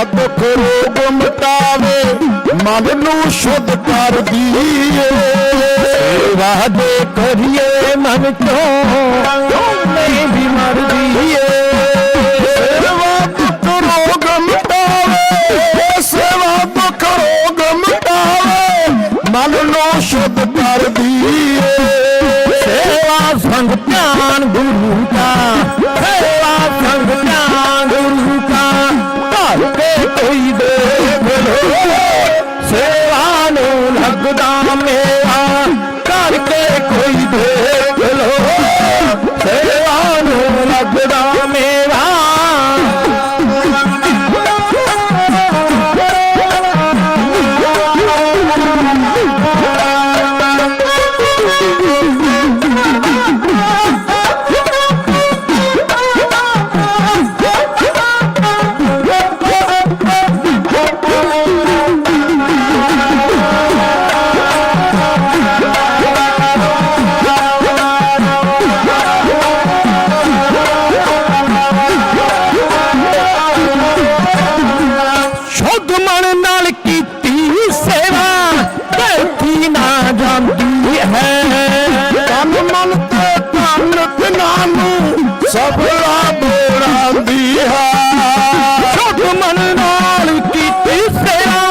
ਦੀਏ ਦੁੱਖ ਰੋਗ ਮਿਟਾਵੇ, ਮਨ ਨੂੰ ਸ਼ੁੱਧ ਕਰ ਦੀਏ। ਸੇਵਾ ਦੇ ਕਰੀਏ ਮਨ ਤੋਂ ਨਹੀਂ ਵੀ ਮਰ ਦੀਏ ਸਫਲਾ ਬੋੜਾਂਦੀ ਹੈ। ਸ਼ੁੱਧ ਮਨ ਨਾਲ ਕੀਤੀ ਸੇਵਾ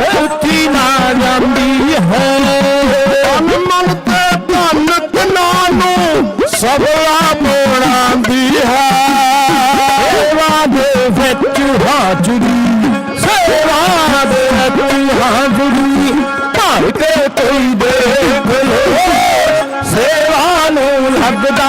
ਬੈਠੀ ਨਾ ਜਾਂਦੀ ਹੈ। ਤਨ ਮਨ ਤੇ ਧਨ ਤਿਨਾਂ ਨੂੰ ਸਫਲਾ ਬੋੜਾਂਦੀ ਹੈ। ਸੇਵਾ ਦੇ ਵਿੱਚ ਹਾਜ਼ਰੀ ਸੇਵਾ ਦੇ ਵਿੱਚ ਹਾਜ਼ਰੀ। ਭਰ ਕੇ ਕੋਈ ਦੇਖ ਲੋ ਸੇਵਾ ਨੂੰ ਲੱਗਦਾ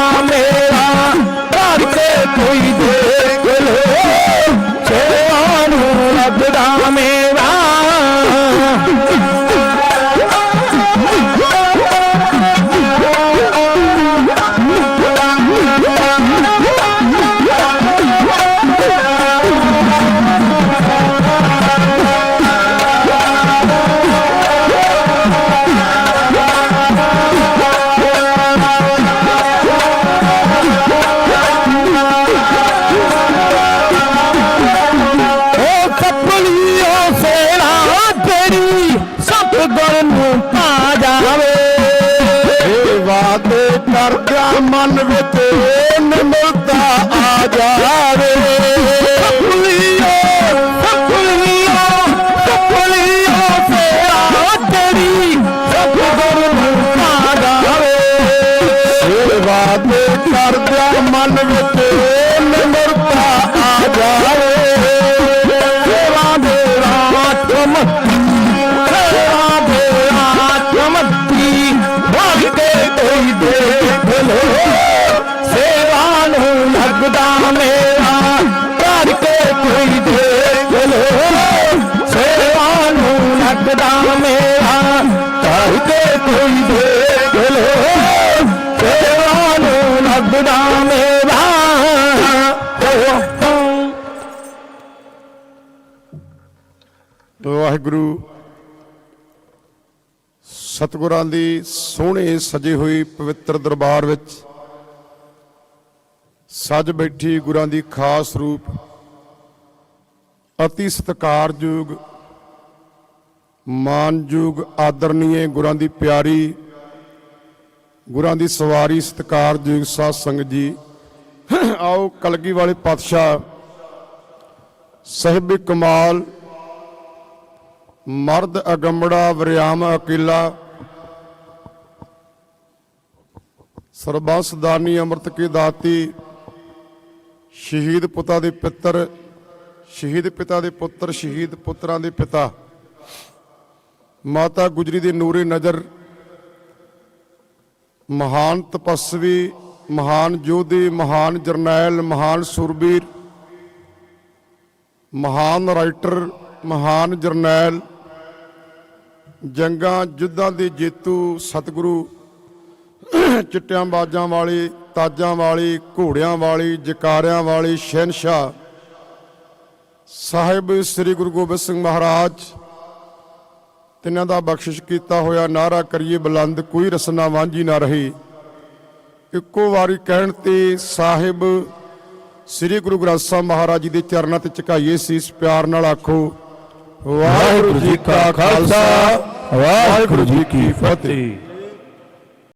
ਦੇ ਮਨ ਵਿੱਚ ਨਿਮਰਤਾ ਆ ਜਾਵੇ। ਕਪਲੀਓ ਕਪਲੀਓ ਕਪਲੀਓ ਸੇਲਾ ਤੇਰੀ ਸਭ ਗੁਣ ਜਾਵੇ ਸੇਵਾ ਦੇ ਕਰਦਿਆਂ ਮਨ ਵਿੱਚ ਵਾਹਿਗੁਰੂ, ਸਤਿਗੁਰਾਂ ਦੀ ਸੋਹਣੇ ਸਜੇ ਹੋਈ ਪਵਿੱਤਰ ਦਰਬਾਰ ਵਿੱਚ ਸੱਜ ਬੈਠੀ ਗੁਰਾਂ ਦੀ ਖਾਸ ਰੂਪ, ਅਤੀ ਸਤਿਕਾਰਯੋਗ ਮਾਨਯੋਗ ਆਦਰਨੀਏ ਗੁਰਾਂ ਦੀ ਪਿਆਰੀ, ਗੁਰਾਂ ਦੀ ਸਵਾਰੀ ਸਤਿਕਾਰਯੋਗ ਸਾਧ ਸੰਗਤ ਜੀ। ਆਓ ਕਲਗੀ ਵਾਲੇ ਪਾਤਸ਼ਾਹ, ਸਾਹਿਬ ਕਮਾਲ ਮਰਦ ਅਗੰਬੜਾ ਵਰਿਆਮ ਅਕੀਲਾ। ਸਰਬੰਸ ਦਾਨੀ ਅੰਮ੍ਰਿਤ ਕੀ ਦਾਤੀ, ਸ਼ਹੀਦ ਪੁੱਤਾਂ ਦੇ ਪਿੱਤਰ, ਸ਼ਹੀਦ ਪਿਤਾ ਦੇ ਪੁੱਤਰ, ਸ਼ਹੀਦ ਪੁੱਤਰਾਂ ਦੇ ਪਿਤਾ। ਮਾਤਾ ਗੁਜਰੀ ਦੀ ਨੂਰੀ ਨਜ਼ਰ, ਮਹਾਨ ਤਪਸਵੀ, ਮਹਾਨ ਯੋਧੀ ਮਹਾਨ ਜਰਨੈਲ, ਮਹਾਨ ਸੁਰਬੀਰ, ਮਹਾਨ ਰਾਈਟਰ, ਮਹਾਨ ਜਰਨੈਲ ਜੰਗਾਂ ਯੁੱਧਾਂ ਦੇ ਜੇਤੂ ਸਤਿਗੁਰੂ ਚਿੱਟਿਆਂ ਬਾਜਾਂ ਵਾਲੀ ਤਾਜਾਂ ਵਾਲੀ ਘੋੜਿਆਂ ਵਾਲੀ ਜਕਾਰਿਆਂ ਵਾਲੀ ਸ਼ਹਿਨशाह ਸਾਹਿਬ ਸ੍ਰੀ ਗੁਰੂ ਗੋਬਿੰਦ ਸਿੰਘ ਮਹਾਰਾਜ ਤਿੰਨਾਂ ਦਾ ਬਖਸ਼ਿਸ਼ ਕੀਤਾ ਹੋਇਆ ਨਾਰਾ ਕਰੀਏ ਬੁਲੰਦ ਕੋਈ ਰਸਨਾ ਵਾਂਝੀ ਨਾ ਰਹੀ। ਇੱਕੋ ਵਾਰੀ ਕਹਿਣ ਤੇ ਸਾਹਿਬ ਸ੍ਰੀ ਗੁਰੂ ਗ੍ਰੰਥ ਸਾਹਿਬ ਮਹਾਰਾਜ ਜੀ ਦੇ ਚਰਨਾਂ ਤੇ ਝੁਕਾਈਏ ਸੀਸ ਪਿਆਰ ਨਾਲ ਆਖੋ ਵਾਹਿਗੁਰੂ ਜੀ ਕਾ ਖਾਲਸਾ। ਵਾਹਿਗੁਰੂ ਜੀ ਕੀ ਫਤਿਹ।